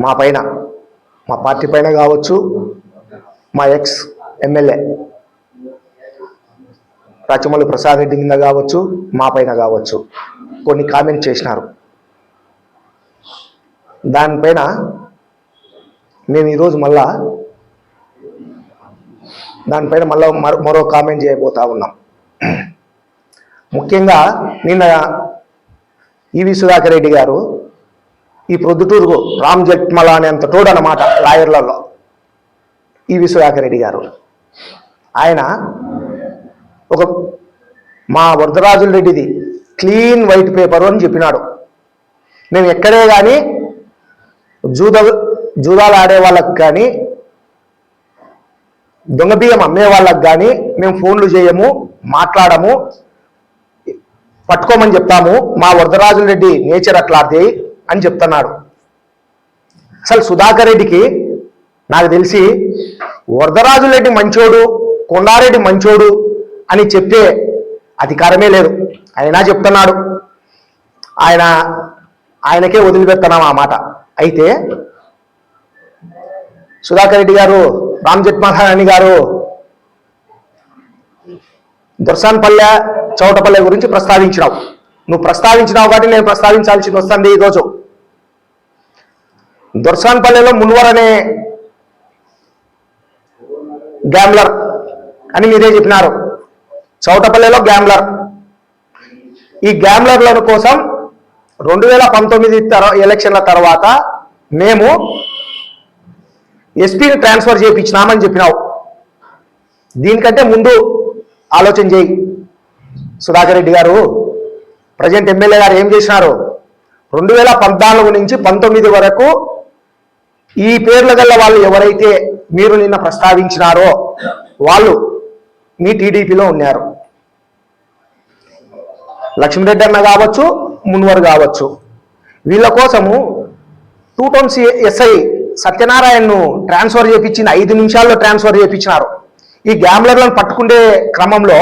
మా పైన మా పార్టీ పైన కావచ్చు మా ఎక్స్ ఎమ్మెల్యే రాచమల్లి ప్రసాద్ రెడ్డి కింద కావచ్చు మా పైన కావచ్చు. కొన్ని కామెంట్ చేసినారు. దానిపైన మేము ఈరోజు మళ్ళా దానిపైన మళ్ళా మరో- మరో కామెంట్ చేయబోతా ఉన్నాం. ముఖ్యంగా నిన్న ఈవి సుధాకర్ రెడ్డి గారు ఈ ప్రొద్దుటూరు రామ్ జట్మల అనేంత తోడు అనమాట లాయర్లలో. ఈ సుధాకర్ రెడ్డి గారు. ఆయన ఒక మా వరదరాజుల రెడ్డిది క్లీన్ వైట్ పేపర్ అని చెప్పినాడు. మేము ఎక్కడే కానీ జూద జూదాలు ఆడే వాళ్ళకి కానీ దొంగ బియ్యం అమ్మే వాళ్ళకి కానీ మేము ఫోన్లు చేయము మాట్లాడము పట్టుకోమని చెప్తాము. మా వరదరాజుల రెడ్డి నేచర్ అట్లాంటిది అని చెప్తున్నాడు. అసలు సుధాకర్ రెడ్డికి నాకు తెలిసి వరదరాజు రెడ్డి మంచోడు కొండారెడ్డి మంచోడు అని చెప్పే అధికారమే లేదు. అయినా చెప్తున్నాడు? ఆయన ఆయనకే వదిలిపెడుతున్నాం ఆ మాట. అయితే సుధాకర్ రెడ్డి గారు రామ్ జెట్మహారాణి గారు దొర్సాన్పల్లె చౌటపల్లె గురించి ప్రస్తావించినావు. నువ్వు ప్రస్తావించినావు కాబట్టి నేను ప్రస్తావించాల్సి వస్తుంది ఈరోజు దొర్సాన్పల్లెలో మున్వర్ అనే గ్యామ్లర్ అని మీరే చెప్పినారు. చౌటపల్లెలో గ్యాంబ్లర్ ఈ గ్యాంబ్లర్ల కోసం రెండు వేల పంతొమ్మిది ఎలక్షన్ల తర్వాత మేము ఎస్పీని ట్రాన్స్ఫర్ చేయించినామని చెప్పినావు. దీనికంటే ముందు ఆలోచన చేయి. సుధాకర్ రెడ్డి గారు ప్రజెంట్ ఎమ్మెల్యే గారు ఏం చేసినారు? రెండు వేల పద్నాలుగు నుంచి పంతొమ్మిది వరకు ఈ పేర్ల గల్ల వాళ్ళు ఎవరైతే మీరు నిన్న ప్రస్తావించినారో వాళ్ళు మీ టీడీపీలో ఉన్నారు. లక్ష్మీరెడ్డి అన్న కావచ్చు మున్వర్ కావచ్చు. వీళ్ళ కోసము టూ టౌన్స్ ఎస్ఐ సత్యనారాయణను ట్రాన్స్ఫర్ చేయించింది ఐదు నిమిషాల్లో ట్రాన్స్ఫర్ చేయించినారు ఈ గ్యామ్లర్లను పట్టుకునే క్రమంలో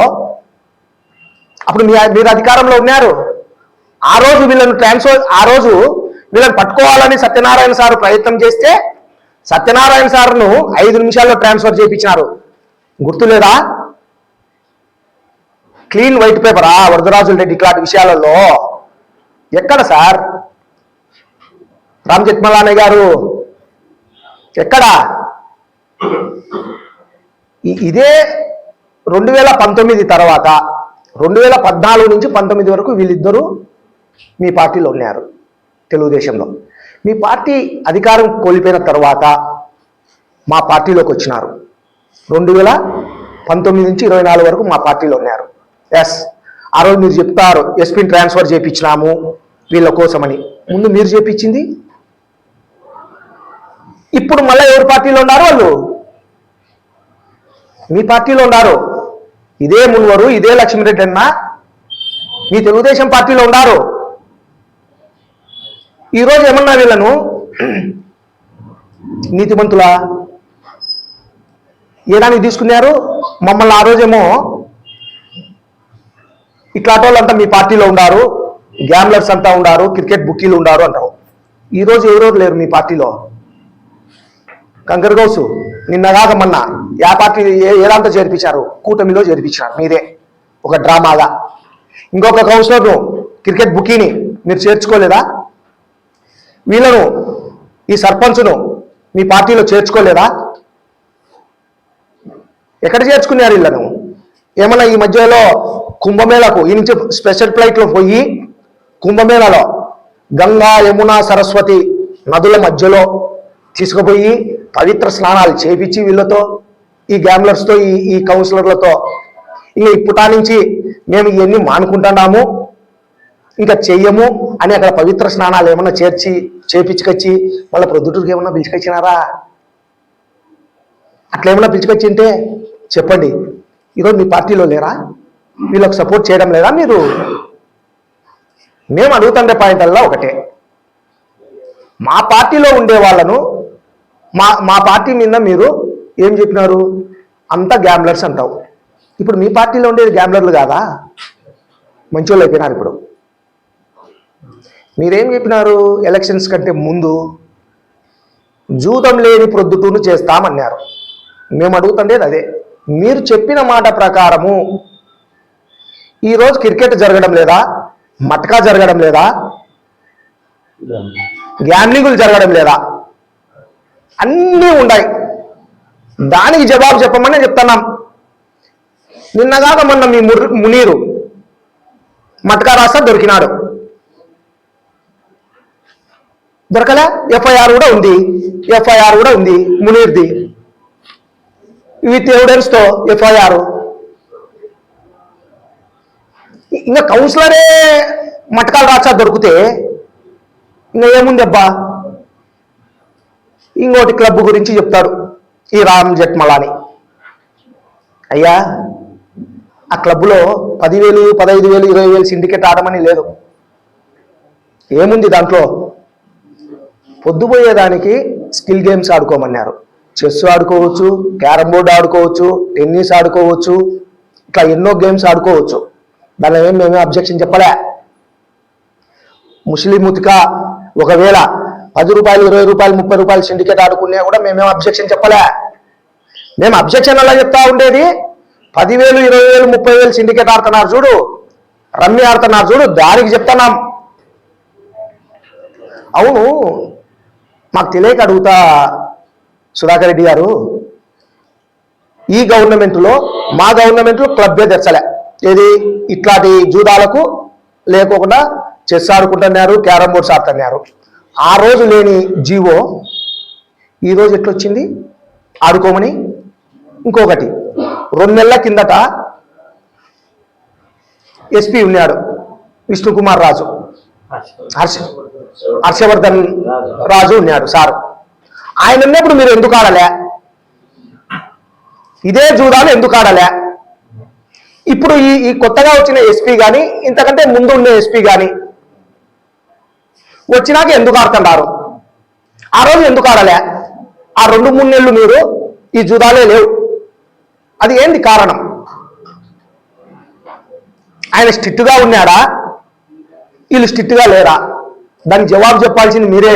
అప్పుడు మీ మీరు అధికారంలో ఉన్నారు. ఆ రోజు వీళ్ళను ట్రాన్స్ఫర్ ఆ రోజు వీళ్ళని పట్టుకోవాలని సత్యనారాయణ సార్ ప్రయత్నం చేస్తే సత్యనారాయణ సార్ను ఐదు నిమిషాల్లో ట్రాన్స్ఫర్ చేయించినారు. గుర్తులేదా? క్లీన్ వైట్ పేపరా. వరదరాజుల రెడ్డి ఇట్లాంటి విషయాలలో. ఎక్కడ సార్? రామ్ జెట్మలానే గారు. ఎక్కడ? ఇదే రెండు వేల పంతొమ్మిది తర్వాత రెండు వేల పద్నాలుగు నుంచి పంతొమ్మిది వరకు వీళ్ళిద్దరూ మీ పార్టీలో ఉన్నారు. తెలుగుదేశంలో. మీ పార్టీ అధికారం కోల్పోయిన తర్వాత మా పార్టీలోకి వచ్చినారు. రెండు వేల పంతొమ్మిది నుంచి ఇరవై నాలుగు వరకు మా పార్టీలో ఉన్నారు. ఎస్ ఆ రోజు మీరు చెప్తారు ఎస్పీని ట్రాన్స్ఫర్ చేయించినాము వీళ్ళ కోసమని. ముందు మీరు చేయించింది? ఇప్పుడు మళ్ళీ ఎవరి పార్టీలో ఉన్నారు వాళ్ళు? మీ పార్టీలో ఉన్నారు. ఇదే మున్వరు ఇదే లక్ష్మీరెడ్డి అన్న మీ తెలుగుదేశం పార్టీలో ఉన్నారు. ఈరోజు ఏమన్నా వీళ్ళను? నీతిమంతులా? ఏదానికి తీసుకున్నారు? మమ్మల్ని ఆ రోజేమో ఇట్లాంటి వాళ్ళంతా మీ పార్టీలో ఉన్నారు గ్యామ్లర్స్ అంతా ఉన్నారు క్రికెట్ బుక్కీలు ఉన్నారు అంటారు. ఈరోజు ఎవరెవరు లేరు మీ పార్టీలో? కంకర్ గౌసు నిన్న కాక మొన్న ఏ పార్టీ ఏ చేర్పించారు? కూటమిలో చేర్పించారు మీరే ఒక డ్రామాగా. ఇంకొక కౌన్సిలర్ను క్రికెట్ బుకీని మీరు చేర్చుకోలేదా? వీళ్ళను ఈ సర్పంచ్ను మీ పార్టీలో చేర్చుకోలేదా? ఎక్కడ చేర్చుకున్నారు వీళ్ళను? ఏమన్నా ఈ మధ్యలో కుంభమేళకు ఈ నుంచి స్పెషల్ ఫ్లైట్లో పోయి కుంభమేళలో గంగా యమున సరస్వతి నదుల మధ్యలో తీసుకుపోయి పవిత్ర స్నానాలు చేపించి వీళ్ళతో ఈ గ్యాంబ్లర్స్తో ఈ ఈ కౌన్సిలర్లతో ఇక ఇప్పుటా నుంచి మేము ఇవన్నీ మానుకుంటున్నాము. ఇంకా చెయ్యము అని అక్కడ పవిత్ర స్నానాలు ఏమన్నా చేర్చి చేపించుకొచ్చి వాళ్ళ ప్రొద్దుటూరుకి ఏమన్నా పిలుచుకొచ్చినారా? అట్లా ఏమన్నా పిలుచుకొచ్చింటే చెప్పండి. ఈరోజు మీ పార్టీలో లేరా? వీళ్ళకి సపోర్ట్ చేయడం లేదా మీరు? మేము అడుగుతుండే పాయింట్ ఒకటే. మా పార్టీలో ఉండే వాళ్ళను మా మా పార్టీ మీద మీరు ఏం చెప్పినారు? అంతా గ్యాంబ్లర్స్ అంటావు. ఇప్పుడు మీ పార్టీలో ఉండేది గ్యాంబ్లర్లు కాదా? మంచోళ్ళు అయిపోయినారు ఇప్పుడు. మీరేం చెప్పినారు? ఎలక్షన్స్ కంటే ముందు జూతం లేని ప్రొద్దుటూను చేస్తామన్నారు. మేము అడుగుతుండేది అదే. మీరు చెప్పిన మాట ప్రకారము ఈరోజు క్రికెట్ జరగడం లేదా? మట్కా జరగడం లేదా? గ్యామ్లింగులు జరగడం లేదా? అన్నీ ఉన్నాయి దానికి జవాబు చెప్పమని చెప్తున్నాం. నిన్నగాక మొన్న మీ మునీరు మట్కా రాస్తా దొరికినాడు. దొరకలే? ఎఫ్ఐఆర్ కూడా ఉంది. ఎఫ్ఐఆర్ కూడా ఉంది మునీర్ది. With ఎవిడెన్స్తో FIR. ఇంకా కౌన్సిలరే మటకాలు రాచా దొరికితే ఇంకా ఏముంది అబ్బా ఇంకోటి క్లబ్ గురించి చెప్తాడు ఈ రామ్ జట్మలాని. అయ్యా ఆ క్లబ్లో పదివేలు పదహైదు వేలు ఇరవై వేలు సిండికేట్ ఆడమని లేదు. ఏముంది దాంట్లో? పొద్దుపోయేదానికి స్కిల్ గేమ్స్ ఆడుకోమన్నారు. చెస్ ఆడుకోవచ్చు క్యారమ్ బోర్డ్ ఆడుకోవచ్చు టెన్నిస్ ఆడుకోవచ్చు ఇట్లా ఎన్నో గేమ్స్ ఆడుకోవచ్చు. దానిలో ఏం మేమే అబ్జెక్షన్ చెప్పలే. ముస్లిం ముతిక ఒకవేళ పది రూపాయలు ఇరవై రూపాయలు ముప్పై రూపాయలు సిండికేట్ ఆడుకునే కూడా మేమేం అబ్జెక్షన్ చెప్పలే. మేము అబ్జెక్షన్ అలా చెప్తా ఉండేది పదివేలు ఇరవై వేలు ముప్పై వేలు సిండికేట్ ఆడుతున్నారు చూడు. రమ్మి ఆడుతున్నారు చూడు దానికి చెప్తున్నాం. అవును మాకు తెలియక అడుగుతా సుధాకర్ రెడ్డి గారు ఈ గవర్నమెంట్లో మా గవర్నమెంట్లో క్లబ్బే తెచ్చలే ఏది? ఇట్లాంటి జూదాలకు లేకోకుండా చెస్ ఆడుకుంటున్నారు క్యారమ్ బోర్డ్స్ ఆడుతున్నారు. ఆ రోజు లేని జీవో ఈ రోజు ఎట్లొచ్చింది? ఆడుకోమని. ఇంకొకటి రెండు నెలల కిందట ఎస్పీ ఉన్నాడు విష్ణుకుమార్ రాజు. హర్ష. హర్షవర్ధన్ రాజు ఉన్నాడు సార్. ఆయన ఉన్నప్పుడు మీరు ఎందుకు ఆడలే? ఇదే జూదాలు ఎందుకు ఆడలే? ఇప్పుడు ఈ ఈ కొత్తగా వచ్చిన ఎస్పీ కానీ ఇంతకంటే ముందు ఉన్న ఎస్పీ కానీ వచ్చినాక ఎందుకు ఆడుతున్నారు? ఆ రోజు ఎందుకు ఆడలే? ఆ రెండు మూడు నెలలు మీరు ఈ జూదాలే లేవు. అది ఏంది కారణం? ఆయన స్ట్రిక్ట్గా ఉన్నాడా? వీళ్ళు స్ట్రిక్ట్గా లేరా? దానికి జవాబు చెప్పాల్సింది మీరే.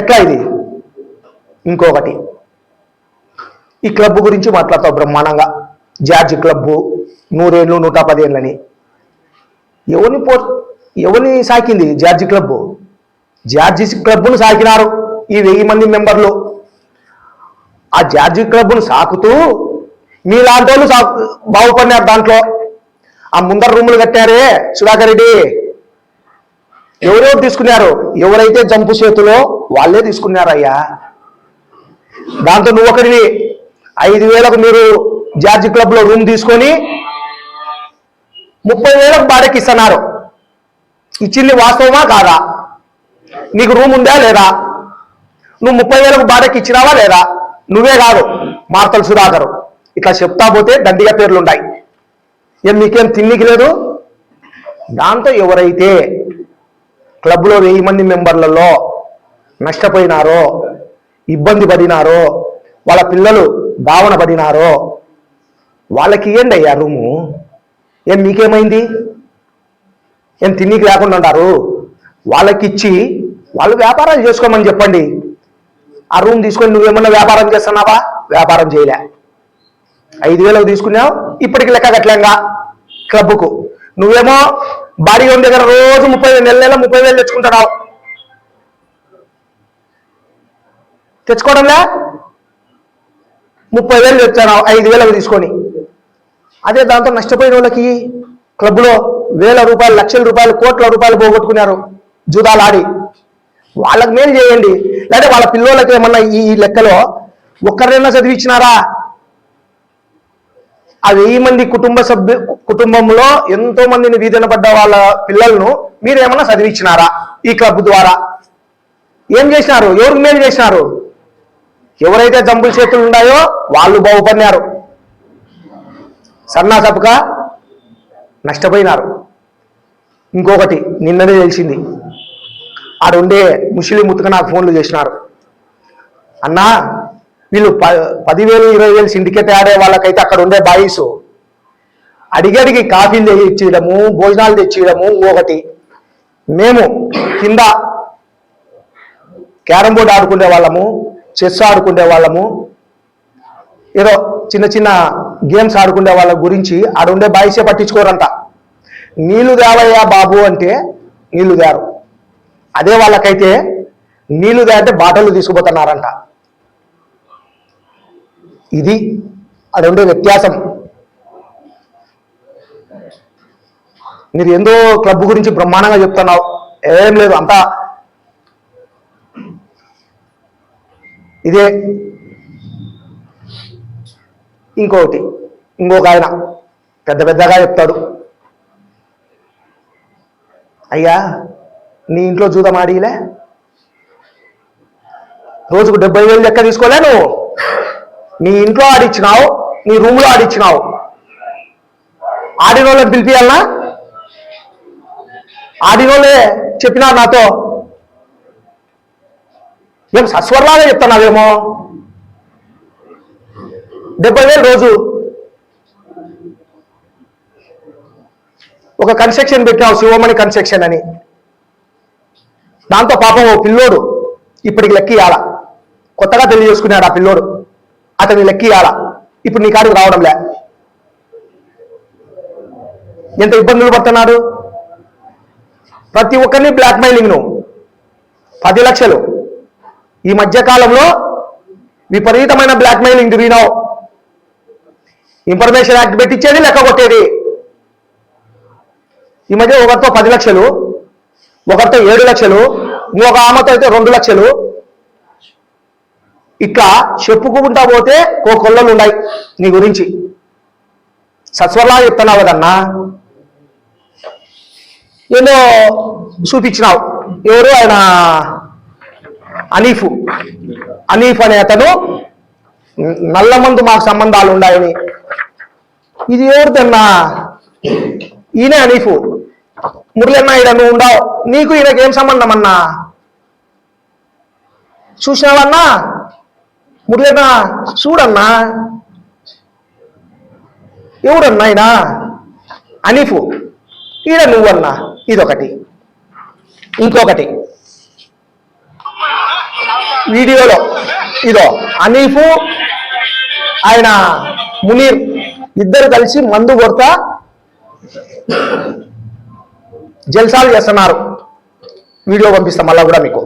ఎట్లా ఇది? ఇంకొకటి. ఈ క్లబ్ గురించి మాట్లాడతావు బ్రహ్మాండంగా. జార్జ్ క్లబ్బు నూరేళ్ళు నూట పదేళ్ళని. ఎవరిని పో ఎవరిని సాకింది జార్జి క్లబ్ జార్జి క్లబ్ను సాకినారు ఈ వెయ్యి మంది మెంబర్లు. ఆ జార్జి క్లబ్ను సాకుతూ మీ వాళ్ళు సాకు బాగుపడినారు దాంట్లో. ఆ ముందర రూములు కట్టారే సుధాకర్ రెడ్డి. ఎవరెవరు తీసుకున్నారు? ఎవరైతే జంపు చేతులో వాళ్ళే తీసుకున్నారయ్యా. దాంతో నువ్వు ఒకరివి. ఐదు వేలకు మీరు జార్జి క్లబ్లో రూమ్ తీసుకొని ముప్పై వేలకు బాడకి ఇస్తున్నారు. ఇచ్చింది వాస్తవమా కాదా? నీకు రూమ్ ఉందా లేదా? నువ్వు ముప్పై వేలకు బాడకి ఇచ్చినావా లేదా? నువ్వే కాదు మార్తలు సుధాకరు. ఇట్లా చెప్తా పోతే దండిగా పేర్లు ఉన్నాయి ఏం మీకేం తిన్నికి లేదు? దాంతో ఎవరైతే క్లబ్లో వెయ్యి మంది మెంబర్లలో నష్టపోయినారో ఇబ్బంది పడినారో వాళ్ళ పిల్లలు భావన పడినారో వాళ్ళకి ఇవ్వండి అయ్యా రూము? ఏం మీకేమైంది ఏం తిన్నికి లేకుండా ఉన్నారు వాళ్ళకి ఇచ్చి వాళ్ళు వ్యాపారాలు చేసుకోమని చెప్పండి. ఆ రూమ్ తీసుకొని నువ్వేమన్నా వ్యాపారం చేస్తున్నావా? వ్యాపారం చేయలే. ఐదు వేలకు తీసుకున్నావు ఇప్పటికి లెక్క కట్టలేంగా? క్లబ్కు. నువ్వేమో బాడీ ఉంది దగ్గర రోజు ముప్పై వేలు నెల నెల ముప్పై వేలు తెచ్చుకుంటున్నావు. తెచ్చుకోవడంలే? ముప్పై వేలు తెచ్చావు ఐదు వేలకు తీసుకొని. అదే దాంతో నష్టపోయిన వాళ్ళకి క్లబ్లో వేల రూపాయలు లక్షల రూపాయలు కోట్ల రూపాయలు పోగొట్టుకున్నారు జూదాలు ఆడి వాళ్ళకి మేలు చేయండి. లేదా వాళ్ళ పిల్లోళ్ళకి ఏమన్నా ఈ ఈ లెక్కలో ఒక్కరినైనా చదివించినారా? ఆ వెయ్యి మంది కుటుంబ సభ్యు కుటుంబంలో ఎంతో మందిని వీధిన పడ్డ వాళ్ళ పిల్లలను మీరు ఏమన్నా చదివించినారా ఈ క్లబ్ ద్వారా? ఏం చేసినారు? ఎవరికి మేలు చేసినారు? ఎవరైతే జంపుల చేతులు ఉన్నాయో వాళ్ళు బాగుపడినారు. సన్నా సపుక నష్టపోయినారు. ఇంకొకటి నిన్ననే తెలిసింది. ఆడుండే ముస్లిం ముతుక నాకు ఫోన్లు చేసినారు. అన్నా వీళ్ళు ప పదివేలు ఇరవై వేలు సిండికేట్ ఆడే వాళ్ళకైతే అక్కడ ఉండే బాయిస్. అడిగి అడిగి కాఫీలు తెచ్చియడము భోజనాలు తెచ్చియడము ఒకటి. మేము కింద క్యారమ్ బోర్డు ఆడుకునే వాళ్ళము చెస్ ఆడుకునే వాళ్ళము ఏదో చిన్న చిన్న గేమ్స్ ఆడుకునే వాళ్ళ గురించి ఆడుండే బాయ్సే పట్టించుకోరంట. నీళ్ళు దేవయ్యా బాబు అంటే నీళ్ళు దేరు అదే వాళ్ళకైతే నీళ్ళు దే అంటే బాటలు తీసుకుపోతున్నారంట. ఇది అది వ్యత్యాసం. మీరు ఎందో క్లబ్ గురించి బ్రహ్మాండంగా చెప్తున్నావు. ఏం లేదు అంతా ఇదే. ఇంకొకటి ఇంకొక ఆయన పెద్ద పెద్దగా చెప్తాడు. అయ్యా నీ ఇంట్లో జూదం ఆడిలే రోజుకు డెబ్బై వేలు లెక్క తీసుకోలే నువ్వు? నీ ఇంట్లో ఆడిచ్చినావు నీ రూమ్లో ఆడిచ్చినావు. ఆడిన వాళ్ళని పిలిపియాలనా ఆడిన వాళ్ళే చెప్పినారు నాతో. ఏం సస్వర్లాగా చెప్తున్నావేమో. డెబ్బై వేలు రోజు. ఒక కన్స్ట్రక్షన్ పెట్టావు శివమణి కన్స్ట్రక్షన్ అని. దాంతో పాపం ఓ పిల్లోడు ఇప్పటికి లెక్క ఇవ్వాల కొత్తగా తెలియజేసుకున్నాడు ఆ పిల్లోడు. అతని లెక్క ఇప్పుడు నీ కాడికి రావడంలే. ఎంత ఇబ్బందులు పడుతున్నాడు ప్రతి ఒక్కరిని బ్లాక్మెయిలింగ్ నువ్వు పది లక్షలు. ఈ మధ్యకాలంలో విపరీతమైన బ్లాక్ మెయిలింగ్ తిరిగినావు ఇన్ఫర్మేషన్ యాక్ట్ పెట్టించేది లెక్క కొట్టేది. ఈ మధ్య ఒకరితో పది లక్షలు ఒకరితో ఏడు లక్షలు ఇంకొక ఆమెతో అయితే రెండు లక్షలు. ఇట్లా చెప్పుకుంటా పోతే ఓ కొల్లలు ఉన్నాయి నీ గురించి. సత్వరలా చెప్తున్నావు కదన్నా. ఏదో చూపించినావు. ఎవరు ఆయన? అనీఫ్. అనీఫ్ అనే అతను నల్లమందు మాకు సంబంధాలు ఉన్నాయని. ఇది ఎవరిదన్నా ఈయనే అనీఫ్. మురళన్న ఈడ నువ్వు ఉండవు. నీకు ఈయనకి ఏం సంబంధం అన్నా? చూసినావన్నా మురళనా చూడన్నా? ఎవడన్నా ఆయన అనిఫు. ఈడ నువ్వన్నా? ఇదొకటి. ఇంకొకటి. వీడియోలో. ఇదో. అనీఫు ఆయన మునీర్. ఇద్దరు కలిసి మందు కొడతా జల్సాలు చేస్తున్నారు. వీడియో పంపిస్తాం మళ్ళా కూడా మీకు.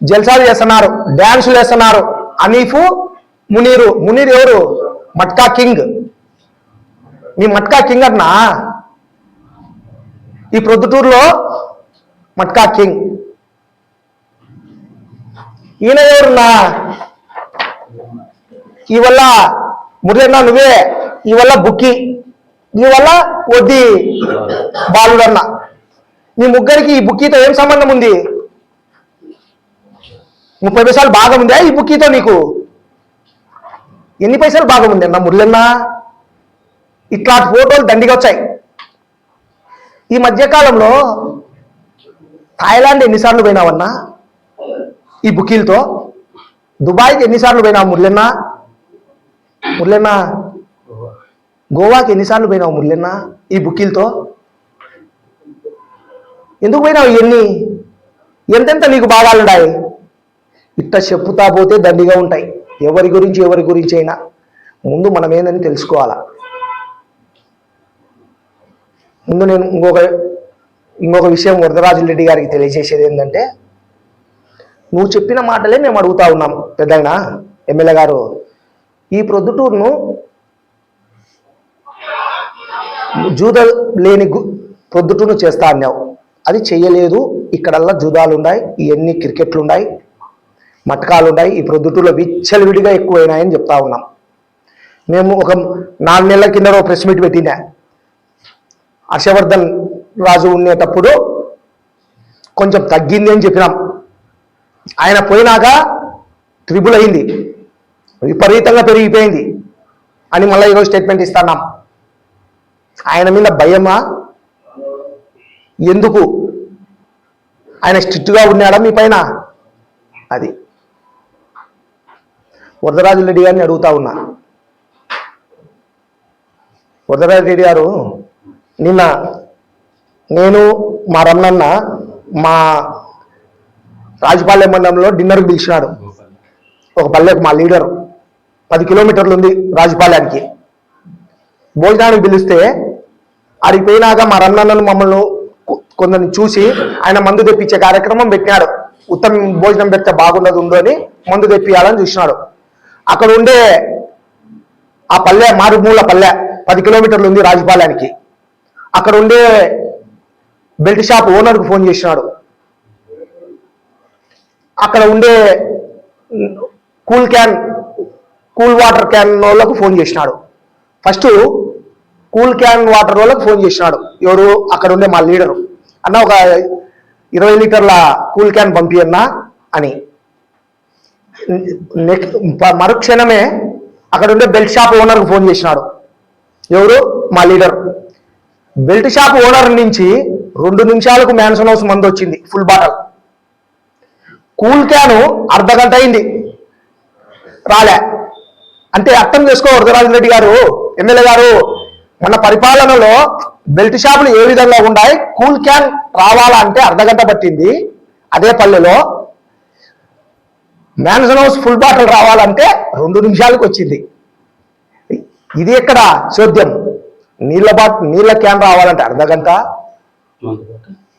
జల్సాలు చేస్తున్నారు డ్యాన్సులు వేస్తున్నారు. అనీఫు మునీరు మునీర్ ఎవరు? మట్కా కింగ్. మీ మట్కా కింగ్ అన్నా? ఈ ప్రొద్దుటూరులో మట్కా కింగ్. ఈయన ఎవరున్నా? ఈ వల్ల మురళన్న నువ్వే? ఈ వల్ల బుక్కి. నీ వల్ల వడ్డీ బాలుడన్న. మీ ముగ్గురికి ఈ బుక్కీతో ఏం సంబంధం ఉంది? ముప్పై పైసలు భాగం ఉందా? ఈ బుక్కీతో నీకు. ఎన్ని పైసలు భాగం ఉంది? అన్న మురళన్న ఇట్లా ఫోటోలు దండిగా వచ్చాయి. ఈ మధ్యకాలంలో థాయిలాండ్ ఎన్నిసార్లు పోయినావన్నా? ఈ బుకీలతో దుబాయ్కి ఎన్నిసార్లు పోయినావు మురళన్న మురళన్న గోవాకి ఎన్నిసార్లు పోయినావు మురళన్న ఈ బుకీలతో ఎందుకు పోయినావు ఇవన్నీ ఎంతెంత నీకు భాగాలున్నాయి? ఇట్ట చెప్పుతా పోతే దండిగా ఉంటాయి. ఎవరి గురించి ఎవరి గురించి అయినా. ముందు మనం ఏందని తెలుసుకోవాలా? ముందు నేను ఇంకొక ఇంకొక విషయం వరదరాజు రెడ్డి గారికి తెలియజేసేది ఏంటంటే నువ్వు చెప్పిన మాటలే మేము అడుగుతా ఉన్నాం. పెద్దయినా ఎమ్మెల్యే గారు ఈ ప్రొద్దుటూరును జూద లేని ప్రొద్దుటూరును చేస్తా అన్నావు. అది చెయ్యలేదు ఇక్కడల్లా జూదాలు ఉన్నాయి ఇవన్నీ క్రికెట్లు ఉన్నాయి మటకాలు ఉన్నాయి ఈ ప్రొద్దుటూరులో విచ్చలవిడిగా ఎక్కువైనాయని చెప్తా ఉన్నాం. మేము ఒక నాలుగు నెలల కింద ఒక ప్రెస్ మీట్ పెట్టినా. హర్షవర్ధన్ రాజు ఉండేటప్పుడు కొంచెం తగ్గింది అని చెప్పినాం. ఆయన పోయినాక ట్రిబుల్ అయింది. విపరీతంగా పెరిగిపోయింది అని మళ్ళీ ఈరోజు స్టేట్మెంట్ ఇస్తున్నాం. ఆయన మీద భయమా? ఎందుకు? ఆయన స్ట్రిక్ట్గా ఉన్నాడా మీ పైన? అది. వరదరాజు రెడ్డి గారిని అడుగుతా ఉన్నా. వరదరాజు రెడ్డి గారు నిన్న నేను మా రమణన్న మా రాజపాలెం మండలంలో డిన్నర్కి పిలిచినాడు. ఒక పల్లెకు మా లీడర్. పది కిలోమీటర్లు ఉంది రాజపాలెంకి. భోజనానికి పిలిస్తే ఆడికి పోయినాక మా రన్నన్నను మమ్మల్ని కొందరిని చూసి ఆయన మందు తెప్పించే కార్యక్రమం పెట్టినాడు. ఉత్తమ భోజనం పెడితే బాగుండదు ఉందో అని మందు తెప్పియాలని చూసినాడు. అక్కడ ఉండే ఆ పల్లె మారుమూల పల్లె పది కిలోమీటర్లు ఉంది రాజపాలెనికి అక్కడ ఉండే బెల్ట్ షాప్ ఓనర్కి ఫోన్ చేసినాడు. అక్కడ ఉండే cool can cool water can వాళ్ళకు ఫోన్ చేసినాడు. ఫస్ట్ కూల్ క్యాన్ వాటర్ వాళ్ళకు ఫోన్ చేసినాడు. ఎవరు? అక్కడ ఉండే మా లీడరు. అన్న ఒక ఇరవై లీటర్ల కూల్ క్యాన్ పంపియన్నా అని. మరుక్షణమే అక్కడ ఉండే బెల్ట్ షాప్ ఓనర్కి ఫోన్ చేసినాడు. ఎవరు? మా లీడర్. బెల్ట్ షాప్ ఓనర్ నుంచి రెండు నిమిషాలకు మ్యాన్సన్ హౌస్ మందు వచ్చింది ఫుల్ బాటల్. కూల్ క్యాను అర్ధ గంట అయింది. రాలే. అంటే అర్థం చేసుకో వరదరాజు రెడ్డి గారు ఎమ్మెల్యే గారు మన పరిపాలనలో బెల్ట్ షాపులు ఏ విధంగా ఉన్నాయి కూల్ క్యాన్ రావాలా అంటే అర్ధ గంట పట్టింది. అదే పల్లెలో మ్యాన్సన్ హౌస్ ఫుల్ బాటిల్ రావాలంటే రెండు నిమిషాలకు వచ్చింది. ఇది ఎక్కడ? చోద్యం నీళ్ళ బాట్ నీళ్ళ క్యాన్ రావాలంటే అర్ధ గంట.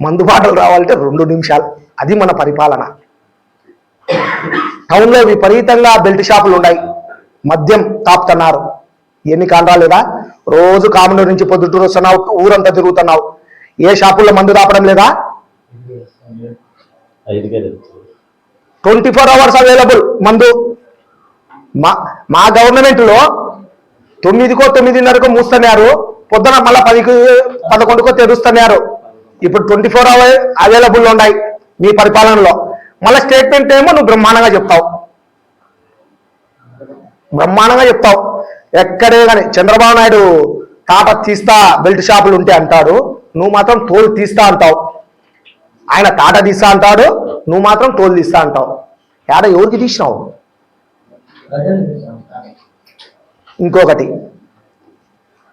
మందు బాటలు రావాలంటే రెండు నిమిషాలు. అది మన పరిపాలన. టౌన్లో విపరీతంగా బెల్ట్ షాపులు ఉన్నాయి. మద్యం తాపుతున్నారు. ఎన్ని కాండ్రాలు రోజు కామనూరు నుంచి పొద్దుటూరు వస్తున్నావు ఊరంతా తిరుగుతున్నావు. ఏ షాపుల్లో మందు తాపడం లేదా? ట్వంటీ ఫోర్ అవర్స్ అవైలబుల్ మందు. మా మా గవర్నమెంట్లో తొమ్మిదికో తొమ్మిదిన్నరకో మూస్తున్నారు. పొద్దున మళ్ళీ పదికి పదకొండుకో తెరుస్తున్నారు. ఇప్పుడు ట్వంటీ ఫోర్ అవర్ అవైలబుల్ ఉన్నాయి మీ పరిపాలనలో. మళ్ళీ స్టేట్మెంట్ ఏమో నువ్వు బ్రహ్మాండంగా చెప్తావు. బ్రహ్మాండంగా చెప్తావు. ఎక్కడే కానీ చంద్రబాబు నాయుడు తాట తీస్తా బెల్ట్ షాపులు ఉంటే అంటాడు నువ్వు మాత్రం తోలు తీస్తా అంటావు. ఆయన తాట తీస్తా అంటాడు నువ్వు మాత్రం తోలు తీస్తా అంటావు. ఏడ ఎవరికి తీసినావు? ఇంకొకటి.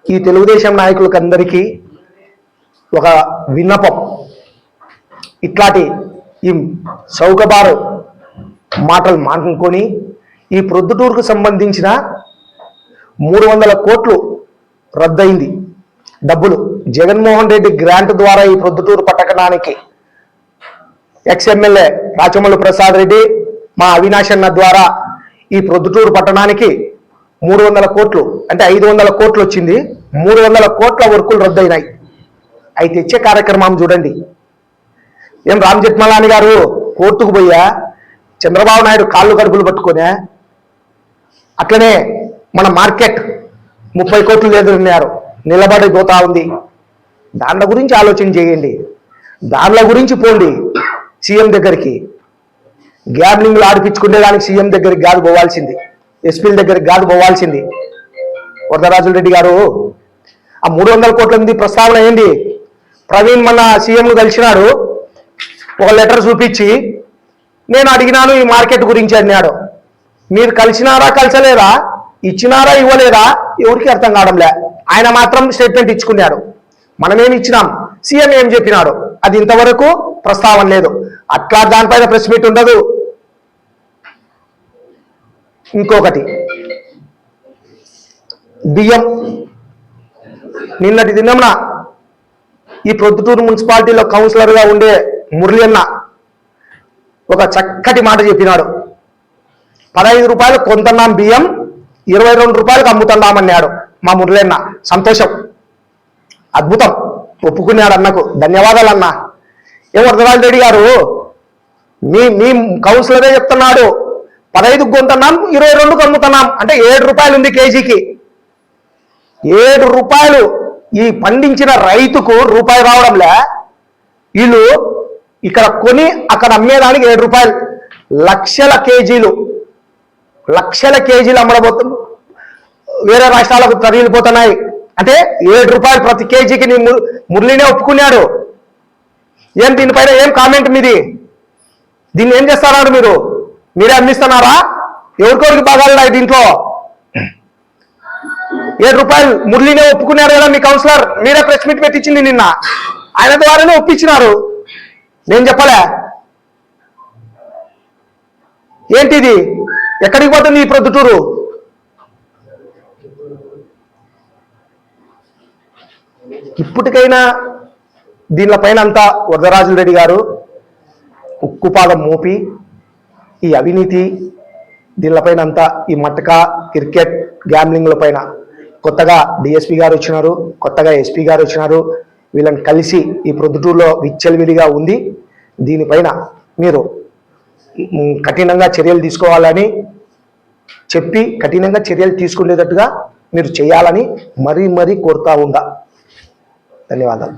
ఈ తెలుగుదేశం నాయకులకి అందరికీ ఒక విన్నపం. ఇట్లాంటి ఈ చౌకబారు మాటలు మాట్లాడుకొని ఈ ప్రొద్దుటూరుకు సంబంధించిన మూడు వందల కోట్లు రద్దయింది డబ్బులు. జగన్మోహన్ రెడ్డి గ్రాంట్ ద్వారా ఈ ప్రొద్దుటూరు పట్టణానికి ఎక్స్ ఎమ్మెల్యే రాచమల్లు ప్రసాద్ రెడ్డి మా అవినాష్ అన్న ద్వారా ఈ ప్రొద్దుటూరు పట్టణానికి మూడు వందల కోట్లు అంటే ఐదు వందల కోట్లు వచ్చింది. మూడు వందల కోట్ల వర్కులు రద్దయినాయి. అవి తెచ్చే కార్యక్రమం చూడండి. ఏం రామ్ జెట్మలాని గారు కోర్టుకు పోయా చంద్రబాబు నాయుడు కాళ్ళు కడుపులు పట్టుకునే అట్లనే మన మార్కెట్ ముప్పై కోట్లు ఎదురున్నారు నిలబడి పోతా ఉంది. దాంట్లో గురించి ఆలోచన చేయండి. దాంట్లో గురించి పోండి. సీఎం దగ్గరికి. గ్యాబ్లింగ్లు ఆడిపించుకునే దానికి సీఎం దగ్గరికి కాదు పోవాల్సింది ఎస్పీల దగ్గరికి కాదు పోవాల్సింది. వరదరాజుల రెడ్డి గారు ఆ మూడు వందల కోట్ల మంది ప్రస్తావన ఏంది? ప్రవీణ్ మన సీఎంను కలిసినాడు ఒక లెటర్ చూపించి నేను అడిగినాను ఈ మార్కెట్ గురించి అన్నాడు. మీరు కలిసినారా కలిసలేదా? ఇచ్చినారా ఇవ్వలేదా? ఎవరికి అర్థం కావడంలే. ఆయన మాత్రం స్టేట్మెంట్ ఇచ్చుకున్నాడు. మనమేం ఇచ్చినాం? సీఎం ఏం చెప్పినాడు. అది ఇంతవరకు ప్రస్తావన లేదు. అట్లా దానిపైన ప్రెస్ మీట్ ఉండదు. ఇంకొకటి. బియ్యం. నిన్నటి దినమున ఈ ప్రొద్దుటూరు మున్సిపాలిటీలో కౌన్సిలర్గా ఉండే మురళి అన్న ఒక చక్కటి మాట చెప్పినాడు. పదహైదు రూపాయలు కొంతన్నాం బియ్యం ఇరవై రెండు రూపాయలకు అమ్ముతున్నామన్నాడు మా మురళన్న సంతోషం. అద్భుతం. ఒప్పుకున్నాడు అన్నకు. ధన్యవాదాలు అన్న. ఏం వరదరాజు రెడ్డి గారు మీ మీ కౌన్సిలరే చెప్తున్నాడు. పదహైదుకు కొంటున్నాం ఇరవై రెండుకు అమ్ముతున్నాం అంటే ఏడు రూపాయలు ఉంది కేజీకి. ఏడు రూపాయలు ఈ పండించిన రైతుకు రూపాయి రావడంలే. వీళ్ళు ఇక్కడ కొని అక్కడ అమ్మేదానికి ఏడు రూపాయలు. లక్షల కేజీలు. లక్షల కేజీలు అమ్మడబోతు వేరే రాష్ట్రాలకు తరిగిపోతున్నాయి అంటే ఏడు రూపాయలు ప్రతి కేజీకి నీ మురళినే ఒప్పుకున్నాడు. ఏం దీనిపైన ఏం కామెంట్ మీది? దీన్ని ఏం చేస్తున్నారు మీరు? మీరే అందిస్తున్నారా? ఎవరికెవరికి బాగా దీంట్లో? ఏడు రూపాయలు మురళినే ఒప్పుకున్నారు కదా మీ కౌన్సిలర్? మీరే ప్రెస్ మీట్ పెట్టించింది నిన్న. ఆయన ద్వారానే ఒప్పించినారు. నేను చెప్పలే. ఏంటిది? ఎక్కడికి పోతుంది ఈ ప్రొద్దుటూరు? ఇప్పటికైనా దీనిపైన అంతా వరదరాజుల రెడ్డి గారు ఉక్కుపాదం మోపి ఈ అవినీతి దీనిపైన అంతా ఈ మటక క్రికెట్ గ్యామ్లింగ్ల పైన కొత్తగా డిఎస్పి గారు వచ్చినారు కొత్తగా ఎస్పీ గారు వచ్చినారు. వీళ్ళని కలిసి ఈ ప్రొద్దుటూరులో విచ్చలవిడిగా ఉంది. దీనిపైన మీరు కఠినంగా చర్యలు తీసుకోవాలని చెప్పి కఠినంగా చర్యలు తీసుకునేటట్టుగా మీరు చేయాలని మరీ మరీ కోరుతా ఉందా ధన్యవాదాలు.